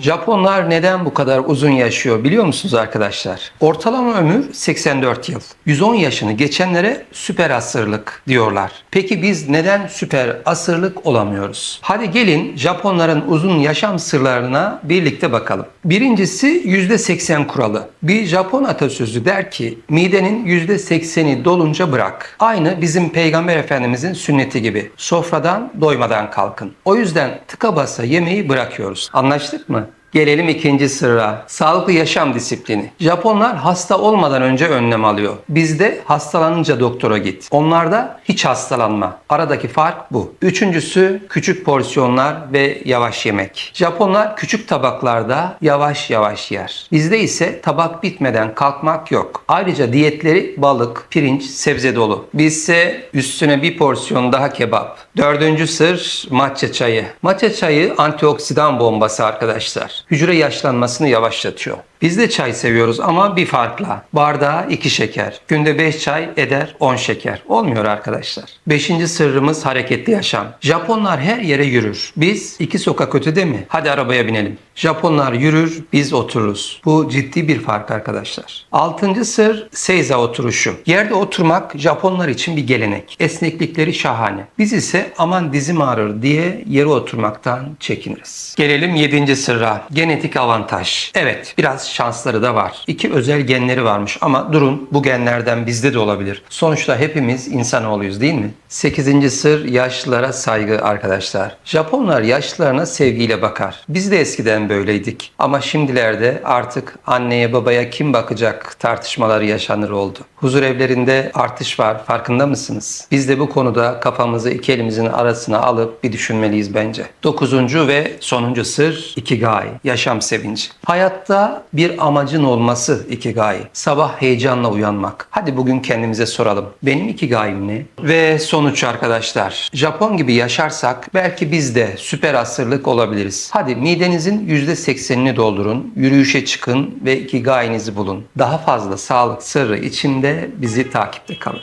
Japonlar neden bu kadar uzun yaşıyor biliyor musunuz arkadaşlar? Ortalama ömür 84 yıl. 110 yaşını geçenlere süper asırlık diyorlar. Peki biz neden süper asırlık olamıyoruz? Hadi gelin Japonların uzun yaşam sırlarına birlikte bakalım. Birincisi %80 kuralı. Bir Japon atasözü der ki midenin %80'i dolunca bırak. Aynı bizim Peygamber Efendimizin sünneti gibi. Sofradan doymadan kalkın. O yüzden tıka basa yemeği bırakıyoruz. Anlaştık mı? Gelelim ikinci sırra. Sağlıklı yaşam disiplini. Japonlar hasta olmadan önce önlem alıyor. Bizde hastalanınca doktora git. Onlarda hiç hastalanma. Aradaki fark bu. Üçüncüsü küçük porsiyonlar ve yavaş yemek. Japonlar küçük tabaklarda yavaş yavaş yer. Bizde ise tabak bitmeden kalkmak yok. Ayrıca diyetleri balık, pirinç, sebze dolu. Bizse üstüne bir porsiyon daha kebap. Dördüncü sır matcha çayı. Matcha çayı antioksidan bombası arkadaşlar. Hücre yaşlanmasını yavaşlatıyor. Biz de çay seviyoruz ama bir farkla. Bardağa 2 şeker. Günde 5 çay eder 10 şeker. Olmuyor arkadaşlar. Beşinci sırrımız hareketli yaşam. Japonlar her yere yürür. Biz iki sokak ötede mi? Hadi arabaya binelim. Japonlar yürür, biz otururuz. Bu ciddi bir fark arkadaşlar. Altıncı sır seiza oturuşu. Yerde oturmak Japonlar için bir gelenek. Esneklikleri şahane. Biz ise aman dizim ağrır diye yere oturmaktan çekiniriz. Gelelim yedinci sırra. Genetik avantaj. Evet biraz şansları da var. İki özel genleri varmış ama durun bu genlerden bizde de olabilir. Sonuçta hepimiz insanoğluyuz değil mi? Sekizinci sır yaşlılara saygı arkadaşlar. Japonlar yaşlılarına sevgiyle bakar. Biz de eskiden böyleydik. Ama şimdilerde artık anneye babaya kim bakacak tartışmaları yaşanır oldu. Huzur evlerinde artış var farkında mısınız? Biz de bu konuda kafamızı iki elimizin arasına alıp bir düşünmeliyiz bence. Dokuzuncu ve sonuncu sır ikigai, yaşam sevinci. Hayatta bir amacın olması ikigai. Sabah heyecanla uyanmak. Hadi bugün kendimize soralım. Benim ikigai'm ne? Ve sonuç arkadaşlar. Japon gibi yaşarsak belki biz de süper asırlık olabiliriz. Hadi midenizin %80'ini doldurun, yürüyüşe çıkın ve ikigai'nizi bulun. Daha fazla sağlık sırrı içinde bizi takipte kalın.